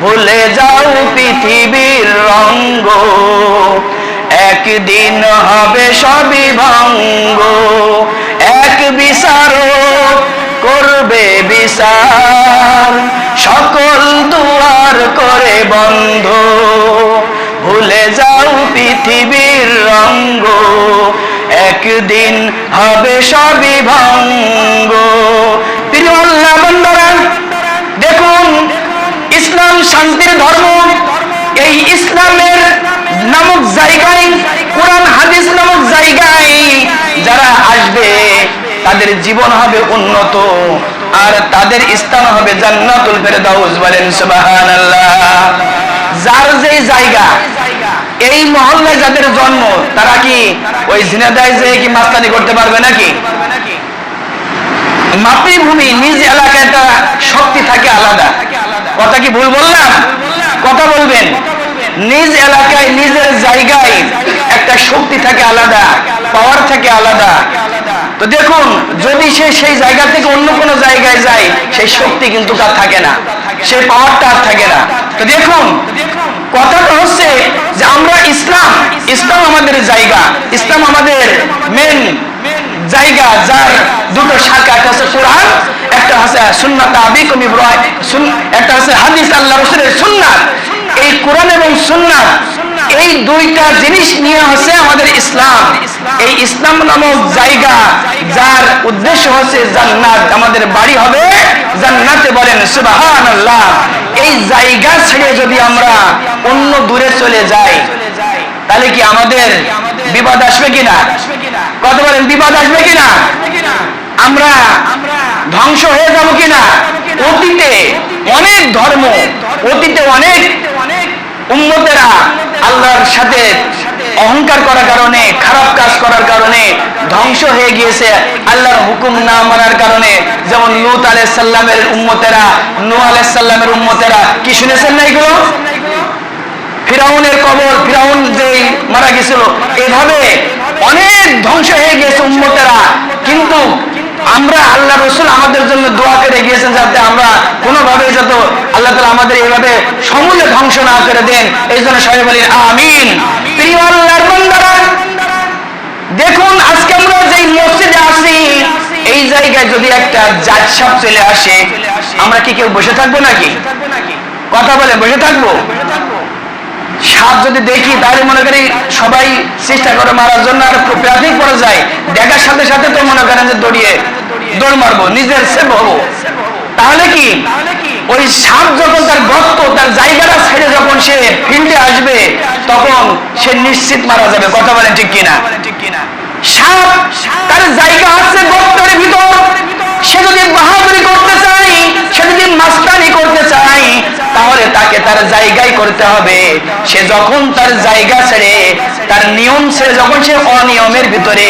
ভুলে যাও পৃথিবীর রঙ্গ। একদিন হবে সবই ভঙ্গ। এক বিচারক করবে বিচার। সকল দুয়ার করে বন্ধ। ভুলে যাও পৃথিবীর রঙ্গ। একদিন হবে সবই ভঙ্গ। প্রিয় বন্ধুরা শান্তির ধর্ম, এই ইসলামের নামক জায়গায়, কোরআন, হাদিস নামক জায়গায় যারা আসবে, তাদের জীবন হবে উন্নত, আর তাদের স্থান হবে জান্নাতুল ফেরদাউস বলেন সুবহানাল্লাহ। যার যে জায়গা, এই মহল্লায় যাদের জন্ম, তারা কি ওই ঝিনাদায় যে কি মাস্তানি করতে পারবে নাকি? মাতৃভূমি, নিজ এলাকায় একটা শক্তি থাকে আলাদা কথা কি ভুল বললাম কথা বলবেন নিজ এলাকায়, নিজের জায়গায় একটা শক্তি থাকে আলাদা পাওয়ার থাকে আলাদা। তো দেখুন, যদি সে সেই জায়গা থেকে অন্য কোনো জায়গায় যায়, সেই শক্তি কিন্তু তার থাকে না। সেই পাওয়ারটা আর থাকে না। তো দেখুন, কথাটা হচ্ছে যে আমরা ইসলাম ইসলাম আমাদের জায়গা, ইসলাম আমাদের মেন জায়গা, যার দুটো শাখা, একটা হচ্ছে কোরআন, একটা হচ্ছে সুন্নাত আবিকুম ইব্রাহিম একটা হচ্ছে হাদিস আল্লাহ রসুলের সুন্নাত। এই কোরআন এবং সুন্নাত এই দুইটা জিনিস নিয়ে হচ্ছে আমাদের ইসলাম। এই ইসলাম নামক জায়গা যার উদ্দেশ্য হচ্ছে জান্নাত। আমাদের বাড়ি হবে জান্নাতে বলেন, সুবহানাল্লাহ। এই জায়গা ছেড়ে যদি আমরা অন্য দূরে চলে যাই, তাহলে কি আমাদের বিপদ আসবে কিনা? কত বলেন বিপদ আসবে কিনা? আমরা ধ্বংস হয়ে যাব কিনা? অতীতে অনেক ধর্ম, অতীতে অনেক উম্মতেরা আল্লাহর সাথে অহংকার করার কারণে, খারাপ কাজ করার কারণে ধ্বংস হয়ে গিয়েছে আল্লাহর হুকুম না মানার কারণে। যেমন লুত আলাইহিস সাল্লামের উম্মতেরা, নূহ আলাইহিস সাল্লামের উম্মতেরা, কি শুনেছেন না এগুলো? ফিরাউনের কবর, ফিরাউন যে মারা গেছিল, এভাবে অনেক ধ্বংস হয়ে গেছে উম্মতেরা। কিন্তু আমরা আল্লাহ রসুল আমাদের জন্য দোয়া করে গিয়েছেন যাতে আমরা কোনোভাবে যত আল্লাহ তালা আমাদের এইভাবে সমূলে ধ্বংস না করে দেন। এই জন্য সবাই বলি আমিন। দেখুন, আজকে আমরা যেই মসজিদে আসি এই জায়গায় যদি একটা জাজ সাপ চলে আসে, আমরা কি কেউ বসে থাকব নাকি? কথা বলে বসে থাকব? সাপ যদি দেখি, তাহলে মনে করি সবাই চেষ্টা করে মারার জন্য আর প্রাথমিক পড়ে যায়। দেখার সাথে সাথে তো মনে করেন যে দড়িয়ে দৌড় মারবো, নিজের সেভ হব। তাহলে কি? ওই সাপ যখন তার গর্ত, তার জায়গাটা ছেড়ে যখন সে ফিল্ডে আসবে, তখন সে নিশ্চিত মারা যাবে। কথা বলেন ঠিক কিনা? সাপ তার জায়গা আছে গর্তের ভিতর সে যদি বাহাদুরি করতে চায় সে যদি মাস্তানি করতে চায় তাহলে তাকে তার জায়গায় করতে হবে। সে যখন তার জায়গা ছেড়ে, তার নিয়ম ছেড়ে, যখন সে অনিয়মের ভিতরে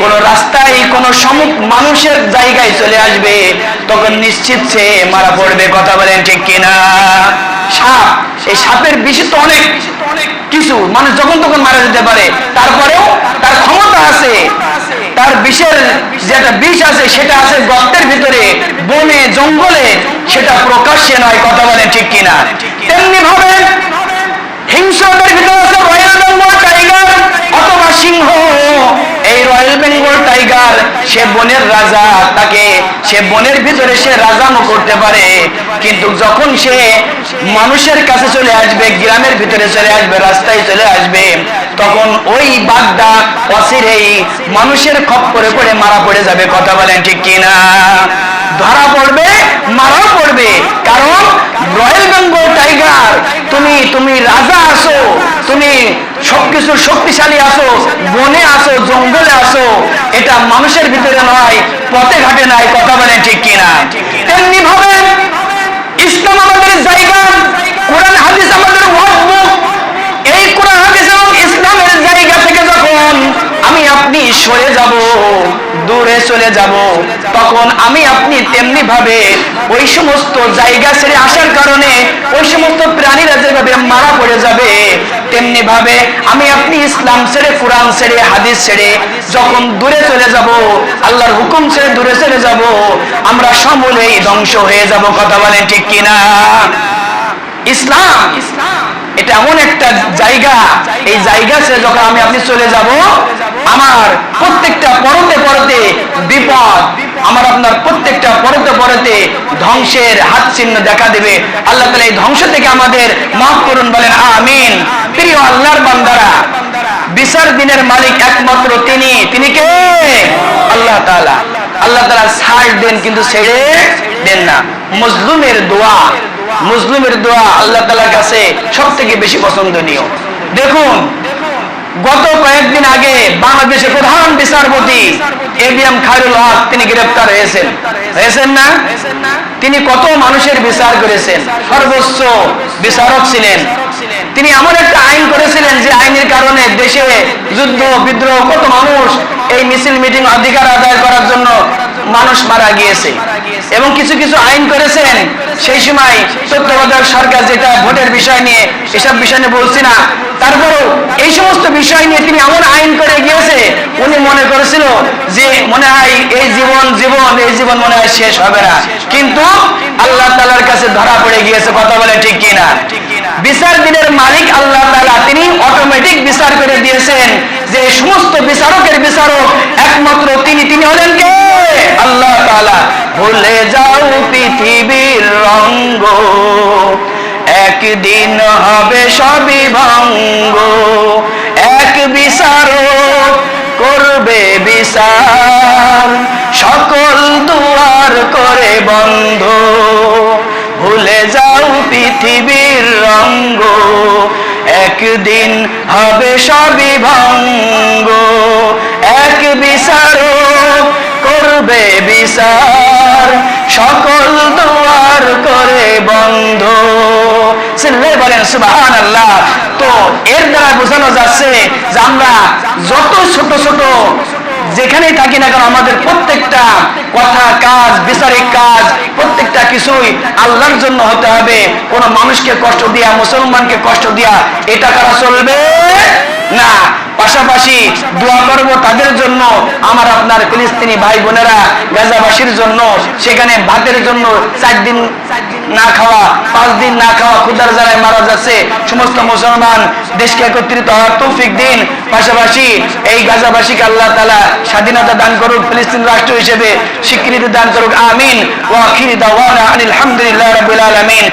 কোন রাস্তায় কোন সমুখ মানুষের জায়গায় চলে আসবে, তখন নিশ্চিত সে মারা পড়বে। কথা বলেন ঠিক কিনা? সাপ, এই সাপের বেশি তো অনেক কিছু। মানুষ যখন তখন মারা যেতে পারে। তারপরেও তার ক্ষমতা আছে। তার যেটা বিষ আছে, সেটা আছে গর্তের ভিতরে, বনে, জঙ্গলে, সেটা প্রকাশ্যে নয়, কথা বলে ঠিক কিনা? তেমনি ভাবে হিংস্রতার ভিতরে আছে রয়্যাল টাইগার অথবা সিংহ রয়্যাল বেঙ্গল টাইগার, সে বনের রাজা, তাকে সে বনের ভিতরে সে রাজামো করতে পারে। কিন্তু যখন সে মানুষের কাছে চলে আসবে, গ্রামের ভিতরে চলে আসবে, রাস্তায় চলে আসবে, তখন ওই বাগদা অসিরেই মানুষের খপ্পরে পড়ে মারা পড়ে যাবে। কথা বলেন ঠিক কিনা? ধরা পড়বে, মারাও পড়বে। কারণ রয়্যাল বেঙ্গল টাইগার, তুমি তুমি রাজা আসো তুমি সবকিছু শক্তিশালী আসো বনে আসো জঙ্গলে মানুষের ভিতরে নয় পথে ঘাটে নাই কথা বলেন ঠিক কিনা? তেমনি ভাবে ইসলাম আমাদের জায়গা কোরআন হাদিস আমাদের ওয়াকবুক এই কোরআন হাদিস এবং ইসলামের জায়গা থেকে যখন আমি সরে যাব, দূরে চলে যাব। তখন আমি আপনি তেমনি ভাবে ওই সমস্ত জায়গা ছেড়ে আসার কারণে ওই সমস্ত প্রাণীরা যেভাবে মারা পড়ে যাবে, তেমনি ভাবে আমি আপনি ইসলাম ছেড়ে, কোরআন ছেড়ে, হাদিস ছেড়ে যখন দূরে চলে যাব, আল্লাহর হুকুম ছেড়ে দূরে চলে যাব, আমরা সমূলেই ধ্বংস হয়ে যাব। কথা বলেন ঠিক কিনা? ইসলাম ইসলাম এটা এমন একটা জায়গা, এই জায়গা ছেড়ে যখন আমি আপনি চলে যাব আমার প্রত্যেকটা পরতে পরতে আমার আপনার প্রত্যেকটা পরতে পরতে ধ্বংসের হাত চিহ্ন দেখা দেবে। আল্লাহ তালা এই ধ্বংস থেকে আমাদের মাফ করুন, বলেন আমিন। প্রিয় আল্লাহর বান্দারা, বিচার দিনের মালিক একমাত্র তিনি। তিনি কে? আল্লাহ তাআলা। আল্লাহ ছাড় দেন কিন্তু ছেড়ে দেন না। মজলুমের দোয়া, মুসলিমের দোয়া আল্লাহ তালার কাছে সব থেকে বেশি পছন্দনীয়। দেখুন কয়েকদিন আগে বাংলাদেশের প্রধান বিচারপতি এবিএম খায়রুল হক তিনি গ্রেপ্তার হয়েছেন। হয়েছেন না? তিনি কত মানুষের বিচার করেছেন? সর্বোচ্চ বিচারক ছিলেন। তিনি এমন একটা আইন করেছিলেন যে আইনের কারণে দেশে যুদ্ধ, বিদ্রোহ, কত মানুষ এই মিছিল, মিটিং অধিকার আদায় করার জন্য মানুষ মারা গিয়েছে। এবং কিছু কিছু আইন করেছেন। সেই সময় তত্ত্বাবধায়ক সরকার যেটা ভোটের বিষয় নিয়ে এসব বিষয় নিয়ে বলছি না, তারপরেও এই সমস্ত বিষয় নিয়ে তিনি এমন আইন করে গিয়েছে উনি মনে করেছিল যে মনে হয় এই জীবন এই জীবন মনে হয় শেষ হবে না। কিন্তু আল্লাহ তালার কাছে ধরা পড়ে গিয়েছে, কথা বলে ঠিক কিনা? বিচার দিনের মালিক আল্লাহ তালা তিনি অটোমেটিক বিচার করে দিয়েছেন যে সমস্ত বিচারকের বিচারক একমাত্র তিনি তিনি হলেন কে? আল্লাহ তাআলা। ভুলে যাও পৃথিবীর রঙ্গ, একদিন হবে সবই ভঙ্গ। এক বিচারক করবে বিচার সকল দুয়ার করে বন্ধ। ভুলে যাও পৃথিবীর রঙ্গ। একদিন হবে সবই ভঙ্গ। এক বিচারক করবে বিচার। সকল দুয়ার করে বন্ধ। বলেন সুবাহান আল্লাহ তো এর দ্বারা বোঝানো যাচ্ছে যে আমরা যত ছোট ছোট যেখানেই থাকি না কেন, আমাদের প্রত্যেকটা কথা, কাজ, বিচারিক কাজ, প্রত্যেকটা কিছুই আল্লাহর জন্য হতে হবে। কোন মানুষকে কষ্ট দিয়া, মুসলমানকে কষ্ট দিয়া এটা করা চলবে না। পাশাপাশি দোয়া করব তাদের জন্য, আমার আপনার ফিলিস্তিনি ভাই বোনেরা, গাজাবাসীর জন্য, সেখানে ভাতের জন্য চার দিন না খাওয়া, পাঁচ দিন না খাওয়া ক্ষুদার জ্বালায় যাচ্ছে সমস্ত মুসলমান দেশকে একত্রিত হওয়ার তৌফিক দিন। পাশাপাশি এই গাজাবাসীকে আল্লাহ তালা স্বাধীনতা দান করুক, ফিলিস্তিন রাষ্ট্র হিসেবে স্বীকৃতি দান করুক। আমিন। ও আখির দাওয়ানা আনিল রবিল আলামিন।